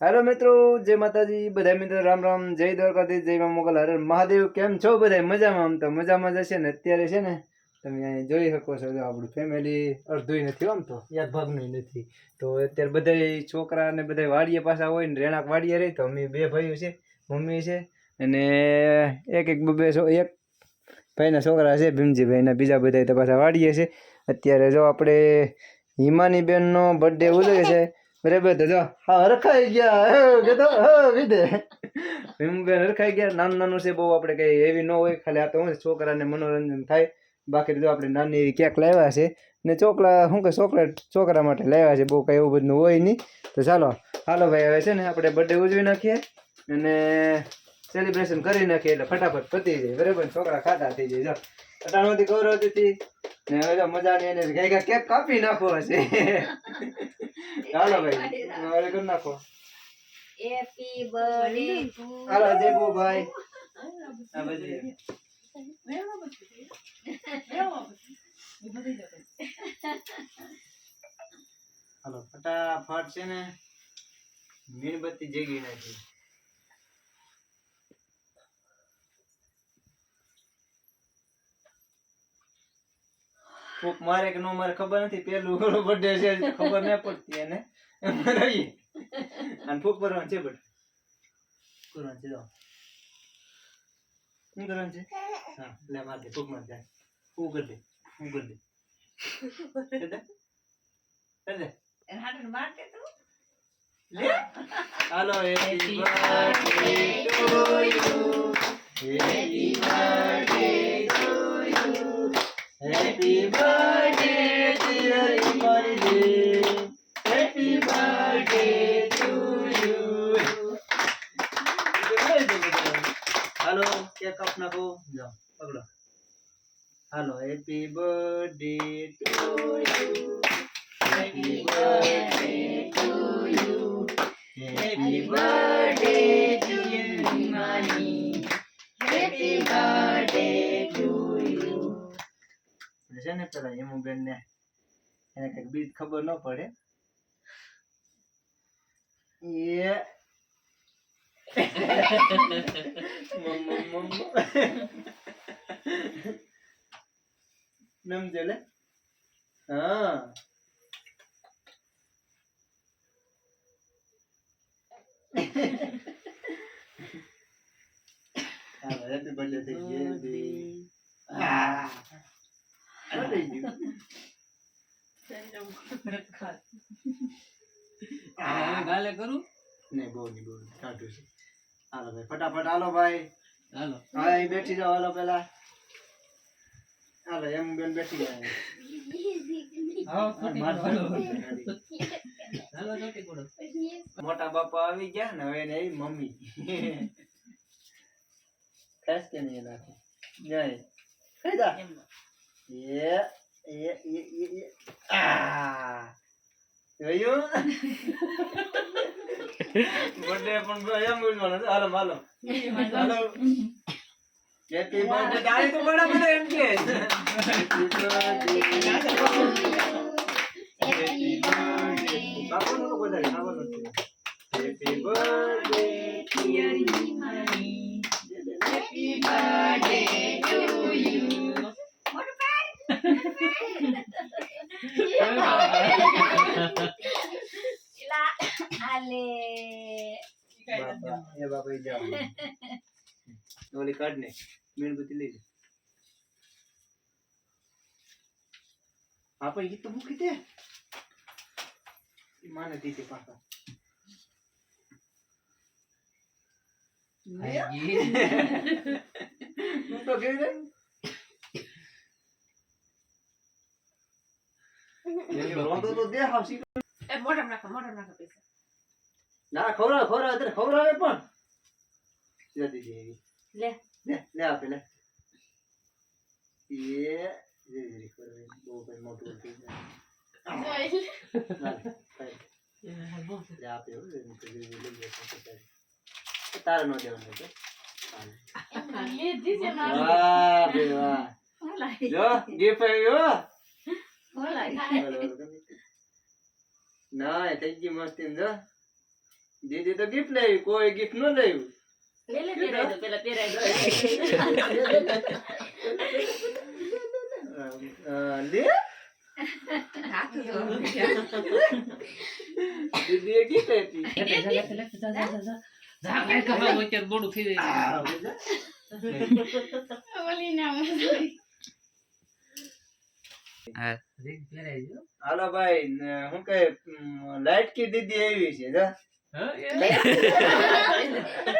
હાલો મિત્રો, જય માતાજી બધા મિત્રો રામ રામ, જય દ્વારકાધીશ, જય મા મોગલ હરે મહાદેવ, કેમ છો બધા મજામાં? આમ તો મજામાં જ હશે ને? અત્યારે છે ને, તમે અહીં જોઈ શકો છો જો આપણું ફેમિલી અડધું નથી આમ તો, યાદ ભાગનું નથી. તો અત્યારે બધા છોકરા ને બધા વાડીએ પાછા હોય ને, રેણાક વાડીએ રહી, તો અમે બે ભાઈઓ છે, મમ્મી છે, અને એક એક બે બે છો, એક ભાઈના છોકરા છે ભીમજીભાઈ ને બીજા બધા તો પાછા વાડીએ છે. અત્યારે જો આપણે હિમાની બેનનો બર્થડે ઉજવે છે બરાબર તો જો હા હરખાઈ ગયા. હે, કીધો વિદે ભીમબેન હરખાઈ ગયા. નાનું નાનું છે બહુ આપણે કઈ એવી ન હોય. ખાલી આ તો હું છોકરાને મનોરંજન થાય. બાકી તો જો આપણે નાની એવી કેક લાવ્યા છે. ને ચોકલા શું કે ચોકલેટ છોકરા માટે લાવ્યા છે. બહુ કઈ એવું બધું હોય નહીં. તો ચાલો હાલો ભાઈ હવે છે ને આપણે બર્થડે ઉજવી નાખીએ. અને સેલિબ્રેશન કરી નાખીએ એટલે ફટાફટ પતી જાય. બરાબર? છોકરા ખાતા થઈ જાય. જો નથી ગૌરવ હતી ને હવે જો નહીં એને ગાય કેક કાપી નાખો હશે ચાલો ભાઈ હવે કરી નાખો. હેપી બર્થડે ટુ હાલો દેબુ ભાઈ. આ બધી હાલો ફટાફટ છે ને મીણબત્તી જગી નાખી. ફૂક મારે કે નો મારે ખબર નથી પેલું બર્થડે છે ખબર ન પડતી એને. રહીએ. અને ફૂક ભરવાનું છે બટ કરવાનું છે જો. શું કરવાનું છે? હા લે માર દે ફૂક માર દે. ફૂક કરી દે ફૂક કરી દે. હાલો happy birthday to you happy birthday cake કાપ નાખો જાઓ પકડો. હાલો happy birthday to you. Happy birthday to you. Happy birthday dear Himani happy birthday to you. છે ને પેલા હેમુબેન ને એને કંઈક બીજ ખબર ન પડે. એ મમ, મમ, મમ. સમજે લે હા ગાલે કરું નહીં બહુ નહીં બહુ કાઢું છે હાલો ભાઈ ફટાફટ હાલો ભાઈ. હાલો. હા અહીં બેઠી જાઓ હાલો પેલા. હાલો એમ બેન બેઠી જાય. મોટા બાપા આવી ગયા ને હવે આવી મમ્મી. ખાસ કે નહીં એનાથી? જય. ખાઈ એ એ એ એ એ. આ. જોયું? બર્થડે પણ એમ ઉજવવાનો છે. હાલો હાલો. હાલો. હેપી બર્થડે તારી તો બડા બધા એમ કે. હેપી બર્થડે બાપુનું તો વધારે ખાવાનું છે happy birthday dear happy birthday to you હાલે બાપા ઓલી કાઢ ને મીણબત્તી લઈ લે. બાપા એ તો મૂકી દે. માને દીધી પાછા. હું તો કેવી દે રોંધો તો દે હાવસી મોઢા નાખો મોઢા નાખો પૈસા. ના ખવડાવ ખવડાવ ખવડાવે પણ. લે દીધી લે લે આપે લે એ બહુ કઈ મોટું થઈ જાય તારે નો દેવાનું છે વાહ બે વાહ જો ગિફ્ટ આવ્યો ના થઈ ગઈ મસ્તી જો દીદી તો ગિફ્ટ લેવી કોઈ ગિફ્ટ ન લેવું મોડું થઈ જાય હાલો ભાઈ હું કે લાઈટ કી દીદી આવી છે